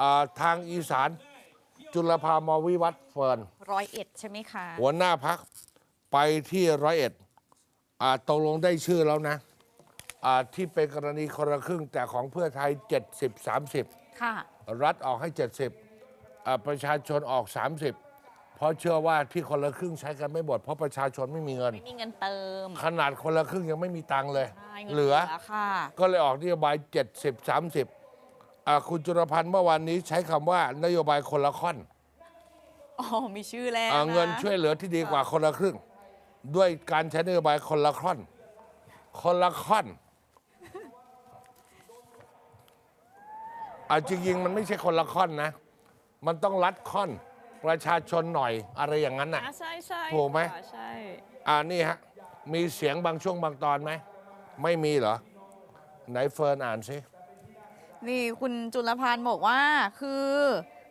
อ่าทางอีสาน จุลภามวิวัฒน์เฟิร์นร้อยเอ็ดใช่ไหมคะหัวหน้าพักไปที่ร้อยเอ็ดอ่าตกลงได้ชื่อแล้วนะอ่าที่เป็นกรณีคนละครึ่งแต่ของเพื่อไทย 70 30 ค่ะ รัฐออกให้ 70อ่าประชาชนออก 30 เพราะเชื่อว่าที่คนละครึ่งใช้กันไม่หมดเพราะประชาชนไม่มีเงิน ไม่มีเงินเติมขนาดคนละครึ่งยังไม่มีตังค์เลย ใช่งินเหลือ ค่ะ ก็เลยออกนโยบาย 70 30อ่า คุณจุลพันธ์เมื่อวานนี้ใช้คำว่านโยบายคนละค่อนอ๋อมีชื่อแล้วอ่านะเงินช่วยเหลือที่ดีกว่าคนละครึ่ง ด้วยการใช้นโยบายคนละค่อน คนละค่อนอ่าจริงๆมันไม่ใช่คนละค่อนนะ มันต้องรัดค่อนประชาชนหน่อยอะไรอย่างนั้นน่ะอะใช่ใช่ถูกไหมค่ะใช่อ่านี่ฮะ มีเสียงบางช่วงบางตอนไหม ไม่มีเหรอ ไหนเฟิร์นอ่านสิ นี่คุณจุลพันธ์บอกว่าคือ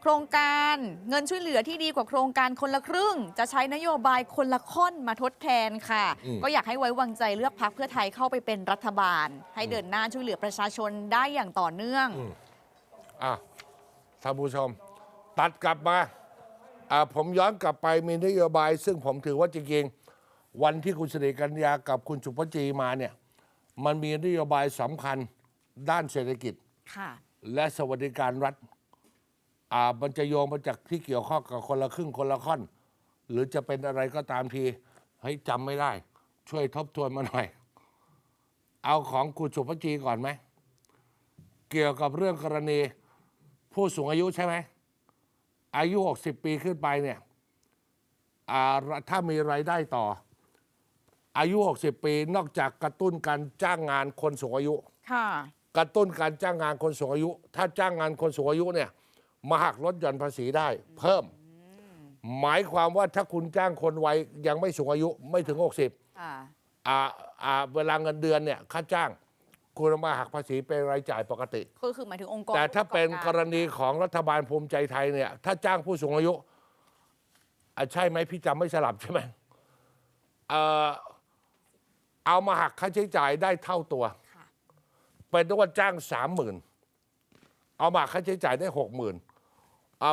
โครงการเงินช่วยเหลือที่ดีกว่าโครงการคนละครึ่ง จะใช้นโยบายคนละค่อนมาทดแทนค่ะ อืม ก็อยากให้ไว้วางใจเลือกพักเพื่อไทยเข้าไปเป็นรัฐบาล ให้เดินหน้าช่วยเหลือประชาชนได้อย่างต่อเนื่อง อะท่านผู้ชม ตัดกลับมาอ่าผมย้อนกลับไปมีนโยบาย ซึ่งผมถือว่าจริงๆวันที่คุณสิริกัญญากับคุณสุภจีมาเนี่ย มันมีนโยบายสำคัญด้านเศรษฐกิจ ค่ะ และสวัสดิการรัฐอ่ามันจะโยงมาจากที่เกี่ยวข้องกับคนละครึ่งคนละค่อน หรือจะเป็นอะไรก็ตามทีให้ยจำไม่ได้ ช่วยทบทวนมาหน่อย เอาของคุณสุภจีก่อนไหม เกี่ยวกับเรื่องกรณี ผู้สูงอายุใช่ไหม อายุ 60 ปีขึ้นไปเนี่ยอ่าถ้ามีรายได้ต่อ อายุ 60 ปีนอกจากกระตุ้นการจ้างงานคนสูงอายุ ค่ะ กระตุ้นการจ้างงานคนสูงอายุ ถ้าจ้างงานคนสูงอายุเนี่ยมาหักลดหย่อนภาษีได้เพิ่ม หมายความว่าถ้าคุณจ้างคนวัยยังไม่สูงอายุไม่ถึง 60ค่ะอ่าอ่าเวลาเงินเดือนเนี่ยค่าจ้าง คุณเอามาหักภาษีเป็นรายจ่ายปกติ ก็คือหมายถึงองค์กรแต่ถ้าเป็นผู้กระรอบณีของรัฐบาลภูมิใจไทยเนี่ย ถ้าจ้างผู้สูงอายุอะใช่ไหมพี่จำไม่สลับใช่ไหมเอ่อเอามาหักค่าใช้จ่ายได้เท่าตัวค่ะ เป็นตัวจ้างสามหมื่นเอามาค่าใช้จ่ายได้หกหมื่น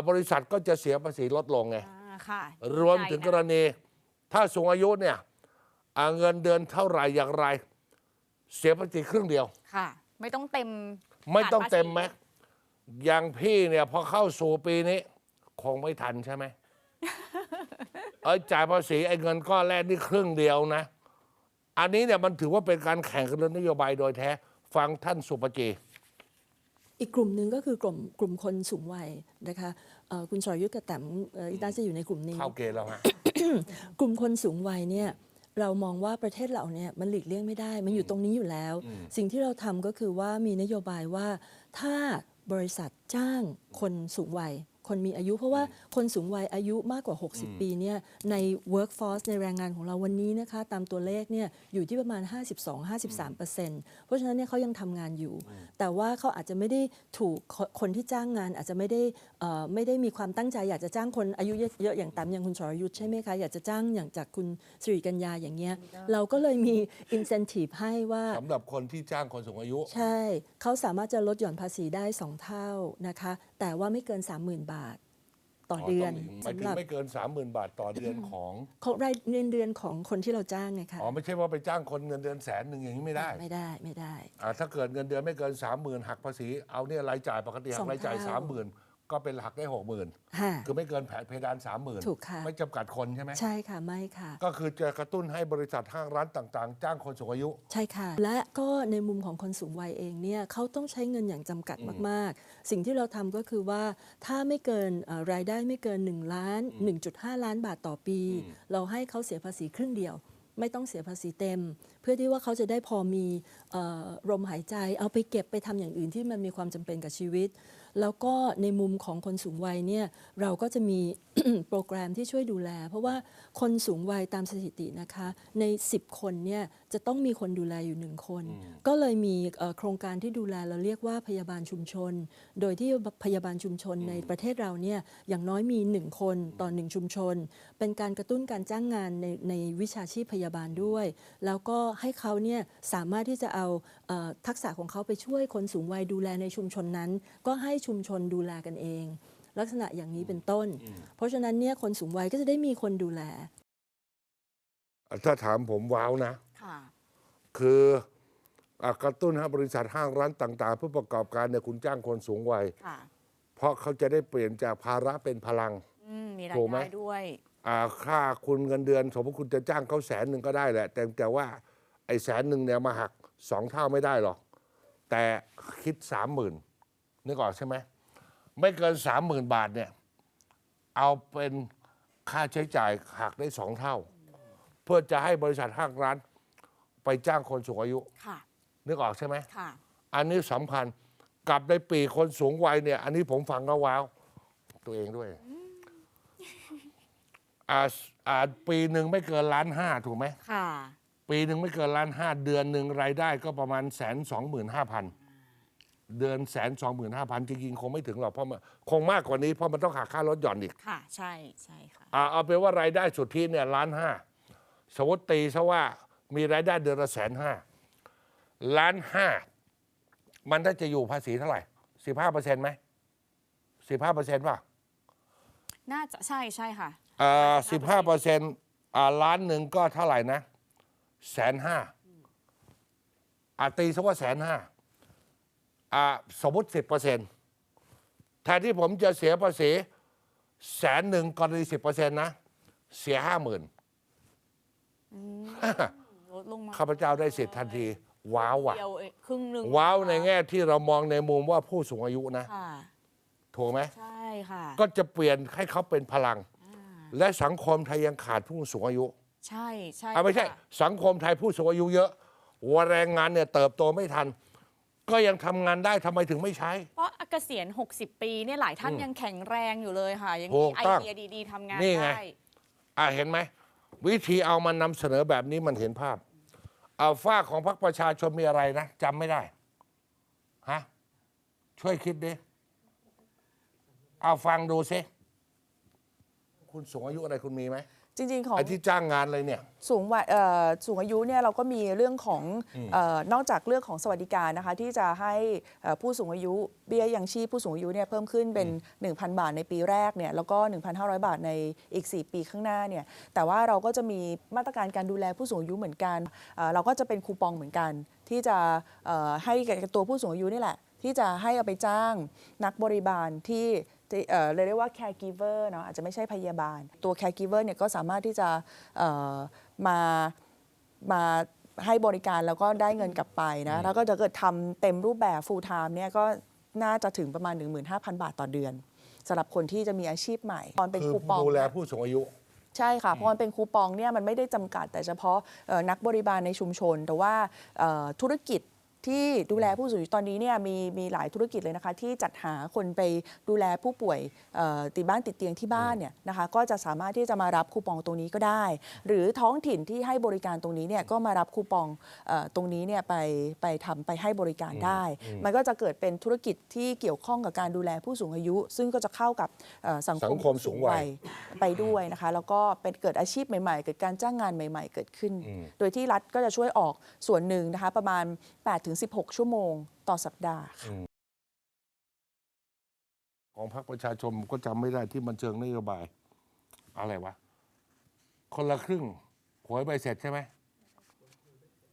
บริษัทก็จะเสียภาษีลดลงไงอ่าค่ะรวมถึงกรณี ถ้าสูงอายุเนี่ยอ่าเงินเดือนเท่าไหร่อย่างไร เสียภาษีครึ่งเดียวค่ะ ไม่ต้องเต็ม ไม่ต้องเต็มไหมฐานภาษีอย่างพี่เนี่ยพอเข้าสู่ปีนี้ คงไม่ทันใช่ไหมเอ้ยจ่ายภาษีไอ้เงินก้อนแรกนี่ครึ่งเดียวนะ อันนี้เนี่ยมันถือว่าเป็นการแข่งกันเรื่องนโยบายโดยแท้ ฟังท่านสุปจีอีกกลุ่มหนึ่งก็คือกลุ่มกลุ่มคนสูงวัยนะคะเอ่อคุณสรยุทธกับแต้มเอ่อน่าจะอยู่ในกลุ่มนี้เข้าเกณฑ์แล้วฮะกลุ่มคนสูงวัยเนี่ยเรามองว่าประเทศเราเนี่ยมันหลีกเลี่ยงไม่ได้ มันอยู่ตรงนี้อยู่แล้ว สิ่งที่เราทำก็คือว่ามีนโยบายว่าถ้าบริษัทจ้างคนสูงวัย คนมีอายุ เพราะว่าคนสูงวัยอายุมากกว่า 60 ปีเนี่ยใน workforce ในแรงงานของเราวันนี้นะคะตามตัวเลขเนี่ยอยู่ที่ประมาณ 52-53%เพราะฉะนั้นเนี่ยเขายังทำงานอยู่ แต่ว่าเขาอาจจะไม่ได้ถูกคคนที่จ้างงานอาจจะไม่ได้เอ่อไม่ได้มีความตั้งใจ อยากจะจ้างคนอายุเยอะๆอย่างตามอย่างคุณสรยุทธ์ใช่ไหมคะอยากจะจ้างอย่างจากคุณสิริกัญญาอย่างเงี้ยเราก็เลยมี incentive ให้ว่า สำหรับคนที่จ้างคนสูงอายุ ใช่ เขาสามารถจะลดหย่อนภาษีได้ 2 เท่านะคะ แต่ว่าไม่เกิน 30,000 บาทต่อเดือนหมายถึสำงหรับไม่เกิน 30,000 บาทต่อเดือนของของรายเงินเดือนของคนที่เราจ้างไงคะอ๋อไม่ใช่ว่าไปจ้างคนเงินเดือนแสนหนึ่งอย่างนี้ไม่ได้ ไม่ได้ไม่ได้อ่าถ้าเกิดเงินเดือนไม่เกิน 30,000 หักภาษีเอาเนี่ยรายจ่ายปกติหัสอกงรายจ่ายเท่า30,000 ก็เป็นหักได้60,000ค่ะคือไม่เกินแผนเพดาน30,000ถูกค่ะ ไม่จำกัดคนใช่ไหมใช่ค่ะไม่ค่ะ ก็คือจะกระตุ้นให้บริษัทห้างร้านต่างๆ จ้างคนสูงอายุ ใช่ค่ะ และก็ในมุมของคนสูงวัยเองเนี่ยเขาต้องใช้เงินอย่างจำกัดมาก ๆ สิ่งที่เราทำก็คือว่าถ้าไม่เกินเอ่อรายได้ไม่เกิน 1 ล้าน 1.5 ล้านบาทต่อปี เราให้เขาเสียภาษีครึ่งเดียว ไม่ต้องเสียภาษีเต็ม เพื่อที่ว่าเขาจะได้พอมีเอ่อลมหายใจเอาไปเก็บไปทำอย่างอื่นที่มันมีความจำเป็นกับชีวิต แล้วก็ในมุมของคนสูงวัยเนี่ยเราก็จะมี โปรแกรมที่ช่วยดูแล เพราะว่าคนสูงวัยตามสถิตินะคะ ใน 10 คนเนี่ยจะต้องมีคนดูแลอยู่หนึ่งคน ก็เลยมีเอ่อโครงการที่ดูแลเราเรียกว่าพยาบาลชุมชน โดยที่พยาบาลชุมชนในประเทศเราเนี่ยอย่างน้อยมี 1 คนต่อ 1 ชุมชน เป็นการกระตุ้นการจ้างงานในในวิชาชีพพยาบาลด้วย แล้วก็ให้เขาเนี่ยสามารถที่จะเอาเอ่อทักษะของเขาไปช่วยคนสูงวัยดูแลในชุมชนนั้น ก็ให้ชุมชนดูแลกันเอง ลักษณะอย่างนี้เป็นต้น เพราะฉะนั้นเนี่ยคนสูงวัยก็จะได้มีคนดูแล ถ้าถามผมว้าวนะ ค่ะ คืออะกระตุ้นให้บริษัทห้างร้านต่างๆผู้ประกอบการเนี่ยคุณจ้างคนสูงวัย ค่ะ เพราะเขาจะได้เปลี่ยนจากภาระเป็นพลัง อืมมีรายถูกไหม ได้ด้วย อ่าค่าคุณเงินเดือน สมมติคุณจะจ้างเขาแสนหนึ่งก็ได้แหละ แต่แต่ว่าไอ้แสนหนึ่งเนี่ยมาหักสองเท่าไม่ได้หรอก แต่คิดสามหมื่น นึกออกใช่ไหมไม่เกินสามหมื่นบาทเนี่ยเอาเป็นค่าใช้จ่ายหักได้สองเท่า เพื่อจะให้บริษัทห้างร้าน ไปจ้างคนสูงอายุค่ะ นึกออกใช่ไหมค่ะ อันนี้สำคัญกับในปีคนสูงวัยเนี่ย อันนี้ผมฟังก็ว้าว ตัวเองด้วยอ่าอ่าปีหนึ่งไม่เกินล้านห้าถูกไหมค่ะ ปีหนึ่งไม่เกินล้านห้าเดือนหนึ่งรายได้ก็ประมาณแสนสองหมื่นห้าพัน เดือนแสนสองหมื่นห้าพันจริงๆ คงไม่ถึงหรอกเพราะมันคงมากกว่านี้เพราะมันต้องหักค่ารถหย่อนอีกค่ะ ใช่ใช่ค่ะ อ่าเอาเป็นว่ารายได้สุทธิเนี่ยล้านห้าสมมติตีซะว่ามีรายได้เดือนละแสนห้าล้านห้ามันถ้าจะอยู่ภาษีเท่าไหร่สิบห้าเปอร์เซ็นต์ไหมสิบห้าเปอร์เซ็นต์ป่ะน่าจะใช่ใช่ค่ะอ่าสิบห้าเปอร์เซ็นต์อ่าล้านหนึ่งก็เท่าไหร่นะแสนห้าอ่าตีซะว่าแสนห้า อ่าสมมติสิบเปอร์เซ็นต์แทนที่ผมจะเสียภาษีแสนหนึ่งกรณีสิบเปอร์เซ็นต์นะ เสียห้าหมื่นลดลงมาข้าพเจ้าได้สิทธิ์ทันที ว้าวว่ะเดียวเองครึ่งหนึ่งว้าวในแง่ที่เรามองในมุมว่าผู้สูงอายุนะ ค่ะ ถูกไหม ใช่ค่ะ ก็จะเปลี่ยนให้เขาเป็นพลัง และสังคมไทยยังขาดผู้สูงอายุใช่ใช่อะไม่ใช่ ค่ะ สังคมไทยผู้สูงอายุเยอะว่าแรงงานเนี่ยเติบโตไม่ทัน ก็ยังทำงานได้ทำไมถึงไม่ใช้ เพราะเกษียณ 60 ปีเนี่ยหลายท่านยังแข็งแรงอยู่เลยค่ะ ยังถูมีกไอต้องเดียดี ๆทำงานนี่ไง ได้ อะเห็นไหม วิธีเอามานำเสนอแบบนี้มันเห็นภาพเอาฝ้ากของพรรคประชาชนมีอะไรนะจำไม่ได้ฮะช่วยคิดดิเอาฟังดูซิคุณสูงอายุอะไรคุณมีไหม จริง ๆ ของไอ้ที่จ้างงานเลยเนี่ย สูงวัยเอ่อสูงอายุเนี่ยเราก็มีเรื่องของเออนอกจากเรื่องของสวัสดิการนะคะที่จะให้เอ่อผู้สูงอายุเบี้ยยังชีพผู้สูงอายุเนี่ยเพิ่มขึ้นเป็น 1,000 บาทในปีแรกเนี่ยแล้วก็ 1,500 บาทในอีก 4 ปีข้างหน้าเนี่ยแต่ว่าเราก็จะมีมาตรการการดูแลผู้สูงอายุเหมือนกันเอ่อเราก็จะเป็นคูปองเหมือนกัน ที่จะเอ่อให้กับตัวผู้สูงอายุนี่แหละ ที่จะให้เอาไปจ้างนักบริบาลที่ ที่เอ่อเรียกได้ว่า caregiver เนาะอาจจะไม่ใช่พยาบาล ตัว caregiver เนี่ยก็สามารถที่จะเอ่อมามาให้บริการแล้วก็ได้เงินกลับไปนะแล้วก็ถ้าเกิดทำเต็มรูปแบบ full time เนี่ยก็น่าจะถึงประมาณ 15,000 บาทต่อเดือนสำหรับคนที่จะมีอาชีพใหม่ตอนเป็นคือคูปองดูแลเนี่ยผู้สูงอายุใช่ค่ะเพราะมันเป็นคูปองเนี่ยมันไม่ได้จำกัดแต่เฉพาะเอ่อนักบริบาลในชุมชน แต่ว่าเอ่อธุรกิจ ที่ดูแลผู้สูงอายุตอนนี้เนี่ยมีมีหลายธุรกิจเลยนะคะที่จัดหาคนไปดูแลผู้ป่วยเอ่อติดบ้านติดเตียงที่บ้านเนี่ยนะคะก็จะสามารถที่จะมารับคูปองตรงนี้ก็ได้ หรือท้องถิ่นที่ให้บริการตรงนี้เนี่ยก็มารับคูปองเออตรงนี้เนี่ยไปไปทำไปให้บริการได้ มันก็จะเกิดเป็นธุรกิจที่เกี่ยวข้องกับการดูแลผู้สูงอายุ ซึ่งก็จะเข้ากับเอ่อสังคสัมงคมสูงวัยไปด้วยนะคะ แล้วก็เป็นเกิดอาชีพใหม่ๆ เกิดการจ้างงานใหม่ ๆ เกิดขึ้น โดยที่รัฐก็จะช่วยออกส่วนหนึ่งนะคะประมาณ8-16 ชั่วโมงต่อสัปดาห์ค่ะ ของพรรคประชาชนผมก็จำไม่ได้ที่มันเชิงนโยบาย อะไรวะ คนละครึ่งหวยใบเสร็จใช่ไหม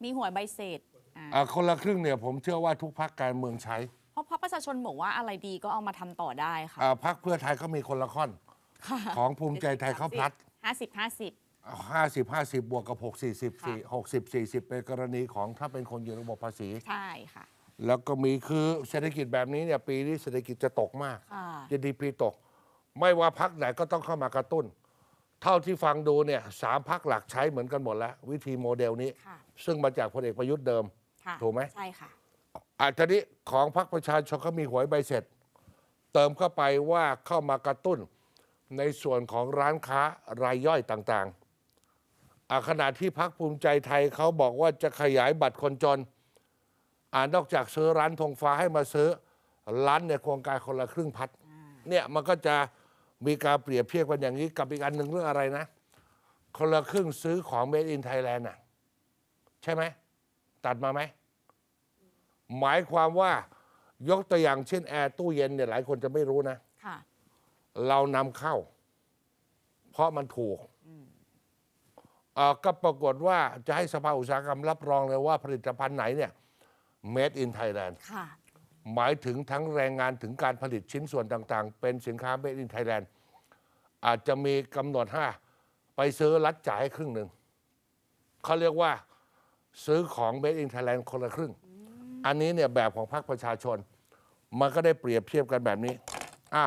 มีหวยใบเสร็จอ่าอ่าคนละครึ่งเนี่ยผมเชื่อว่าทุกพรรคการเมืองใช้เพราะพรรคประชาชนบอกว่าอะไรดีก็เอามาทำต่อได้ค่ะอ่าพรรคเพื่อไทยเขามีคนละค่อน ของภูมิใจไทยเขาพลัด ห้าสิบห้าสิบ ห้าสิบห้าสิบบวกกับหกสี่สิบสี่หกสิบสี่สิบเป็นกรณีของถ้าเป็นคนอยู่ระบบภาษี ใช่ค่ะ แล้วก็มีคือเศรษฐกิจแบบนี้เนี่ยปีนี้เศรษฐกิจจะตกมาก ค่ะ GDP ตก ไม่ว่าพักไหนก็ต้องเข้ามากระตุ้น เท่าที่ฟังดูเนี่ยสามพักหลักใช้เหมือนกันหมดแล้ว วิธีโมเดลนี้ ค่ะ ซึ่งมาจากพลเอกประยุทธ์เดิม ค่ะถูกไหม ใช่ค่ะ อาจจะนี้ของพรรคประชาชนเขามีหวยใบเสร็จ เติมเข้าไปว่าเข้ามากระตุ้นในส่วนของร้านค้ารายย่อยต่างๆอะ ขณะที่พรรคภูมิใจไทยเขาบอกว่าจะขยายบัตรคนจนอ่านอกจากซื้อร้านธงฟ้าให้มาซื้อร้านในโครงการคนละครึ่งพัดเนี่ยมันก็จะมีการเปรียบเทียบกันอย่างนี้กับอีกอันหนึ่งเรื่องอะไรนะ คนละครึ่งซื้อของ made in Thailand น่ะใช่ไหม ตัดมาไหม หมายความว่ายกตัวอย่างเช่นแอร์ตู้เย็นเนี่ยหลายคนจะไม่รู้นะค่ะเรานำเข้า เพราะมันถูกเอ่อ ก็ปรากฏว่าจะให้สภาอุตสาหกรรมรับรองเลยว่าผลิตภัณฑ์ไหนเนี่ย made in Thailand ค่ะหมายถึงทั้งแรงงานถึงการผลิตชิ้นส่วนต่างๆ เป็นสินค้า made in Thailand อาจจะมีกำหนดห้าไปซื้อรัดจ่ายให้ครึ่งหนึ่งเขาเรียกว่าซื้อของ made in Thailand คนละครึ่ง อันนี้เนี่ยแบบของพรรคประชาชน มันก็ได้เปรียบเทียบกันแบบนี้อะ